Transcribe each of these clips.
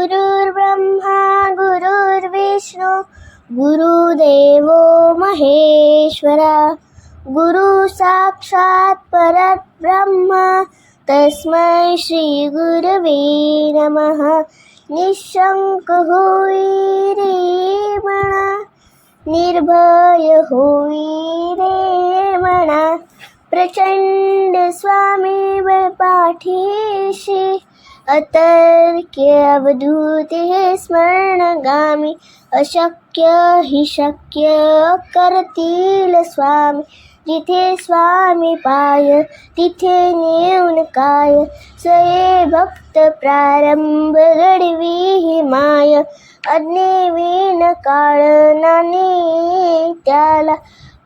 गुरुर्ब्रह्मा गुरुर्विष्णु गुरुदेव महेश्वरा। गुरु साक्षात् परब्रह्म तस्मै श्रीगुरवे नमः। निशङ्क होई रे म्हणा निर्भय होई रे म्हणा प्रचंड स्वामी पाठीशी अतर्क्य अवधूते स्मरणगामी, अशक्य हि शक्य करतील स्वामी। जिथे स्वामी पाय, तिथे नेऊन काय? सये भक्त प्रारंभ घडवी ही माय। अज्ञेवीन काळ नाने त्याला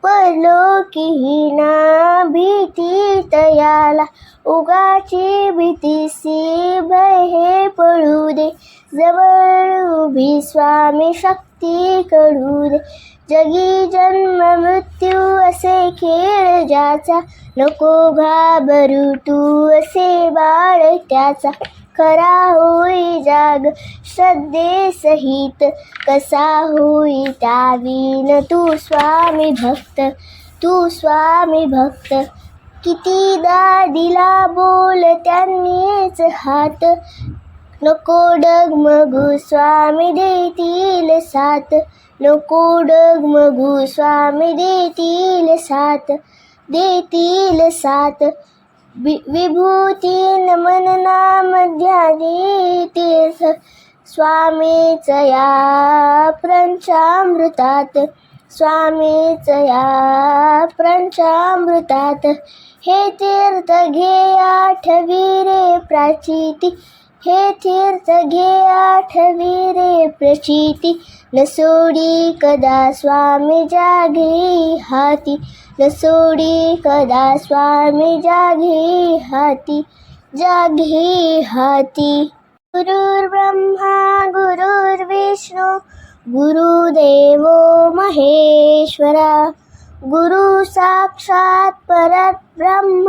परलोकीही ना भीती तयाला उगाची भीतीसी भय हे पडू दे जवळ उभी स्वामी शक्ती कळू दे. जगी जन्म मृत्यू असे खेळ ज्याचा नको घाबरू तू असे बाळ त्याचा. खरा होई जाग श्रद्धे सहित. कसा होई त्यावीन तू स्वामी भक्त. तू स्वामी भक्त. कितीदा दिला बोल त्यांनीच हात. नको डगमगू स्वामी देतील साथ. नको डगमगू स्वामी देतील साथ. देतील साथ. वि विभूती नमन नाम ध्यानी तीर्थ स्वामीच या प्रंचामृतात स्वामीच या प्रंचामृतात हे तीर्थ घे आठवी रे हे तीर्थ घे आठवी रे प्रचिती न सोडी कदा स्वामी जागे हाती न सोडी कदा स्वामी जागे हाती जागे हाती गुरुर्ब्रह्मा गुरुर्विष्णू गुरुदेवो महेश्वरा। गुरु साक्षात् परब्रह्म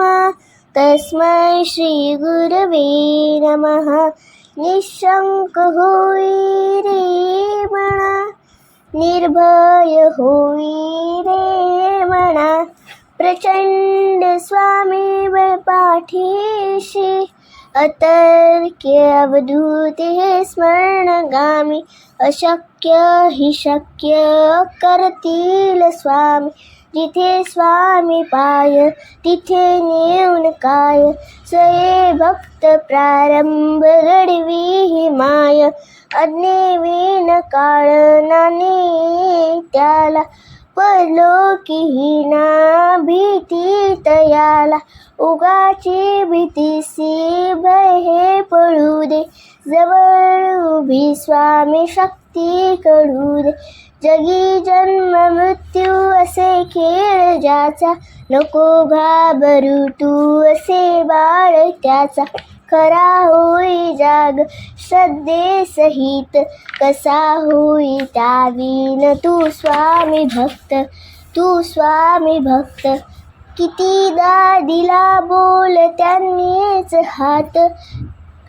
तस्मै श्रीगुरवे नमः। निशङ्क होई रे म्हणा निर्भय होई रे प्रचंड स्वामी पाठीशी। अतर्क्य अवधूते स्मरणगामी। अशक्य हि शक्य करतील स्वामी। जिथे स्वामी पाय, तिथे नेऊन काय? सये भक्त प्रारंभ घडवी ही माय अज्ञेवीन काळ, नाने त्याला. परलोकीही ना भीती तयाला. उगाची भीतीसी भय हे पळू दे. जवळ उभी स्वामी शक्ती कळू दे. जगी जन्म मृत्यू असे खेळ ज्याचा. नको घाबरू तू असे बाळ त्याचा. खरा होई जाग श्रद्धे सहित कसा होई त्यावीन तू स्वामी भक्त. तू स्वामी भक्त. कितीदा दिला बोल त्यांनीच हात.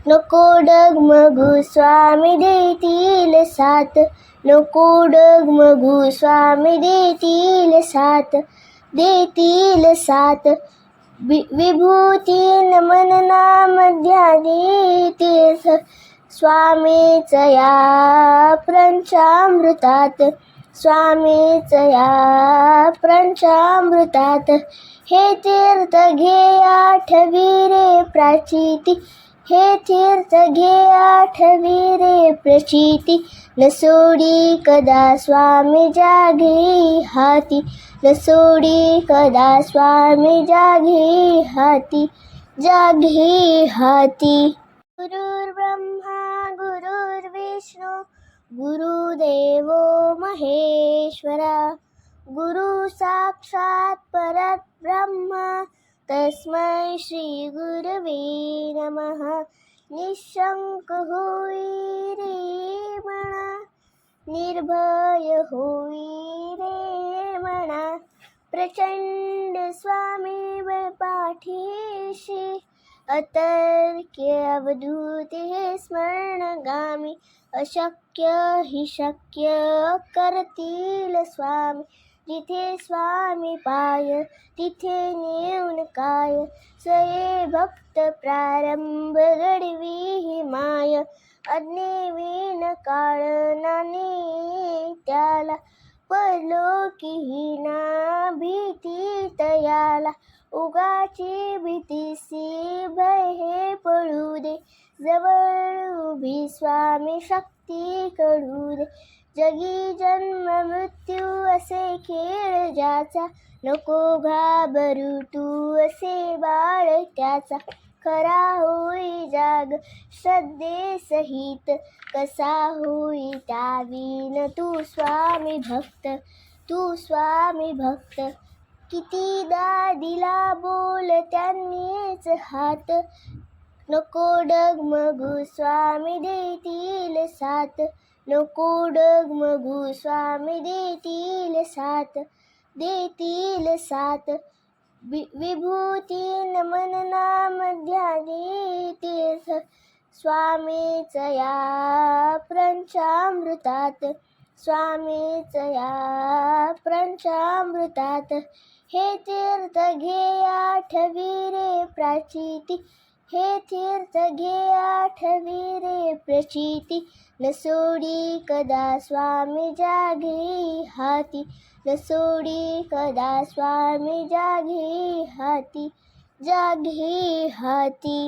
नको डगमगू स्वामी देतील साथ. नको डगमगू स्वामी देतील साथ. देतील साथ. वि विभूती नमन नाम ध्यानी तीर्थ. स्वामीच या प्रंचामृतात. स्वामीच या प्रंचामृतात. हे तीर्थ घे आठवी रे हे तीर्थ घे आठवी रे प्रचिती। न सोडी कदा स्वामी जागे हाती न सोडी कदा स्वामी जागे हाती जागे हाती गुरुर्ब्रह्मा, गुरुर्विष्णू, गुरुदेवो महेश्वरा। गुरु साक्षात् परब्रह्म तस्मै श्रीगुरवे नमः। निशङ्क होई रे म्हणा निर्भय होई रे प्रचंड स्वामी पाठीशी। अतर्क्य अवधूत स्मरणगामी। अशक्य हि शक्य करतील स्वामी। जिथे स्वामी पाय, तिथे नेऊन काय? सये भक्त प्रारंभ घडवी ही माय अज्ञेवीन काळ नाने त्याला परलोकीहीना भीती तयाला. उगाची भीतीसी भय हे पळू दे. जवळ उभी स्वामी शक्ती कळू दे. जगी जन्म मृत्यू असे खेळ ज्याचा. नको घाबरू तू असे बाळ त्याचा. खरा होई जाग श्रद्धे सहित. कसा होई त्यावीन तू स्वामी भक्त. तू स्वामी भक्त. कितीदा दिला बोल त्यांनीच हात. नको डगमगू स्वामी देतील साथ. नको डगमगू स्वामी देतील साथ. देतील साथ. वि विभूती नमन नाम ध्यानी तीर्थ स्वामीच या प्रंचामृतात स्वामीच या प्रंचामृतात हे तीर्थ घे आठवी रे हे तीर्थ घे आठवी रे प्रचिती न सोडी कदा स्वामी जागे हाथी न सोडी कदा स्वामी जागे हाथी जागे हाती।